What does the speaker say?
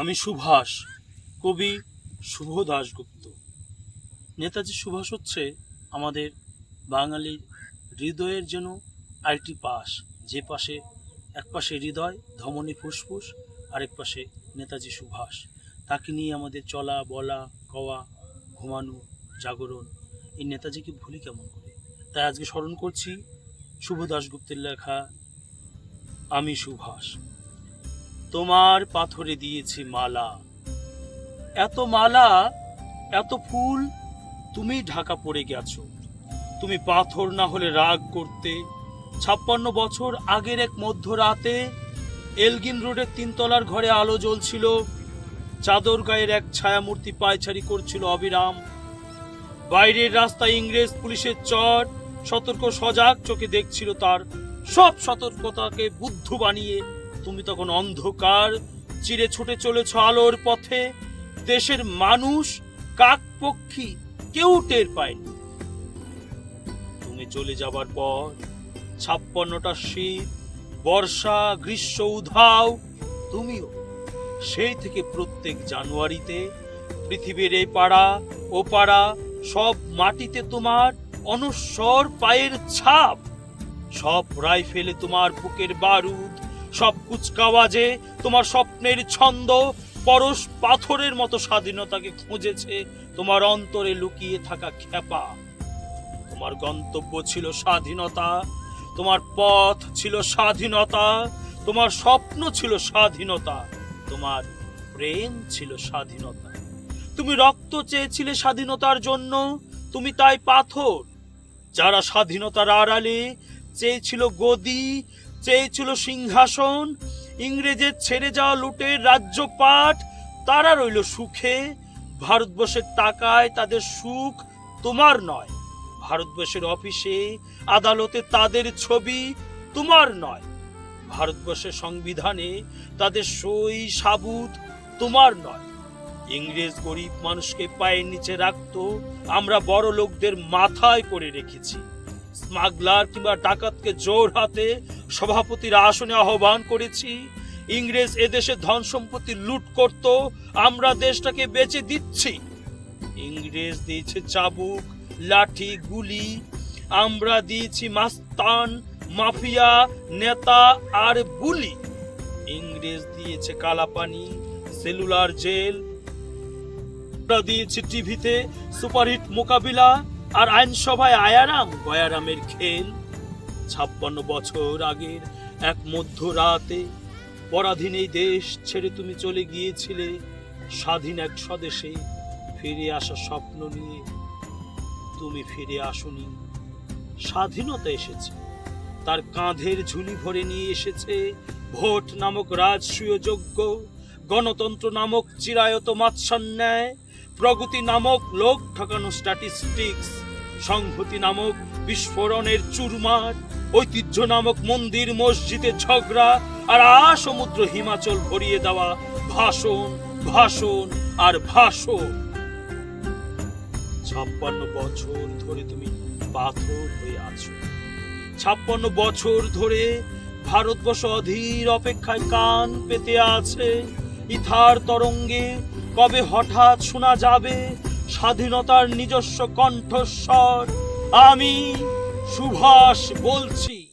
আমি সুভাষ, কবি শুভ দাশগুপ্ত। নেতাজি সুভাষ হচ্ছে আমাদের বাঙালির হৃদয়ের যেন আরেকটি পাশ। যে পাশে, এক পাশে হৃদয়, ধমনী ফুসফুস, আরেক পাশে নেতাজি সুভাষ। তাকে নিয়ে আমাদের চলা, বলা, কওয়া, ঘুমানো, জাগরণ, এই নেতাজিকে ভুলি কেমন করে? তাই আজকে স্মরণ করছি শুভ দাশগুপ্তের লেখা, আমি সুভাষ। তোমার পাথরে দিয়েছি মালা। এত মালা, এত ফুল, তুমি ঢাকা পড়ে গেছো। তুমি পাথর না হলে রাগ করতে। ছাপ্পান্ন বছর আগের এক মধ্যরাতে এলগিন রোডের তিনতলার ঘরে আলো জ্বলছিল। চাদর গায়ের এক ছায়ামূর্তি পায়চারি করছিল অবিরাম। বাইরের রাস্তায় ইংরেজ পুলিশের চর, সতর্ক সজাগ চোখে দেখছিল তার। সব সতর্কতাকে বুদ্ধ বানিয়ে তুমি তখন অন্ধকার, চিরে ছুটে চলেছ আলোর পথে। দেশের মানুষ কাক পক্ষী কেউ টের পায়নি। তুমি চলে যাবার পর, ছাপ্পান্নটা শীত, বর্ষা, গ্রীষ্ম, উধাও, তুমিও। সেই থেকে প্রত্যেক জানুয়ারিতে পৃথিবীর এই পাড়া, ও পাড়া, সব মাটিতে তোমার অনস্বর পায়ের ছাপ। সব রাইফেলে তোমার বুকের বারুদ সব কুচকাওয়াজে, তোমার স্বপ্নের ছন্দ পরশ পাথরের মতো স্বাধীনতাকে খুঁজেছে, তোমার অন্তরে লুকিয়ে থাকা খেপা তোমার গন্তব্য ছিল স্বাধীনতা, তোমার পথ ছিল স্বাধীনতা, তোমার স্বপ্ন ছিল স্বাধীনতা, তোমার প্রেম ছিল স্বাধীনতা। তুমি রক্ত চেয়েছিলে স্বাধীনতার জন্য, তুমি তাই পাথর। যারা স্বাধীনতার আড়ালে চেয়েছিল গদি চেয়েছিল সিংহাসন, ইংরেজের ছেড়ে যাওয়া লুটের রাজ্যপাট, তারা রইল সুখে। ভারতবর্ষের টাকায় তাদের সুখ তোমার নয়। ভারতবর্ষের অফিসে আদালতে তাদের ছবি তোমার নয়। ভারতবর্ষের সংবিধানে তাদের সই সাবুত তোমার নয়। ইংরেজ গরিব মানুষকে পায়ের নিচে রাখতো, আমরা বড় লোকদের মাথায় করে রেখেছি। স্মাগলার কিংবা ডাকাতকে জোর হাতে সভাপতির আসনে আহ্বান করেছি। ইংরেজ এদেশে ধন সম্পত্তি লুট করত, আমরা দেশটাকে বেচে দিচ্ছি। ইংরেজ দিয়েছে চাবুক, লাঠি, গুলি, আমরা দিয়েছি মাস্তান, মাফিয়া, নেতা আর বুলি ইংরেজ দিয়েছে কালাপানি, সেলুলার জেল, আমরা দিয়েছি টিভিতে সুপারহিট মোকাবিলা আর আইনসভায় আয়ারাম গয়ারামের খেল। ছাপ্পান্ন বছর আগের এক মধ্যরাতে পরাধীন এই দেশ ছেড়ে তুমি চলে গিয়েছিলে, স্বাধীন এক স্বদেশে ফিরে আসা স্বপ্ন নিয়ে। তুমি ফিরে আসনি, স্বাধীনতা এসেছে, তার কাঁধের ঝুলি ভরে নিয়ে এসেছে ভোট নামক রাজসূয় যোগ্য গণতন্ত্র নামক চিরায়ত মাৎসন্যায় প্রগতি নামক লোক ঠকানো স্ট্যাটিস্টিক্স সংহতি নামক বিস্ফোরণের চুরমার, ঐতিহ্য নামক মন্দির, মসজিদে ঝগড়া আর আ সমুদ্র হিমাচল ভরিয়ে দেওয়া ভাষণ ভাষণ আর ভাষণ। ছাপ্পান্ন বছর ধরে তুমি পাথর হয়ে আছো। ছাপ্পান্ন বছর ধরে ভারতবর্ষ অধীর অপেক্ষায় কান পেতে আছে। ইথার তরঙ্গে কবে হঠাৎ শোনা যাবে? স্বাধীনতার নিজস্ব কণ্ঠস্বর। আমি সুভাষ বলছি।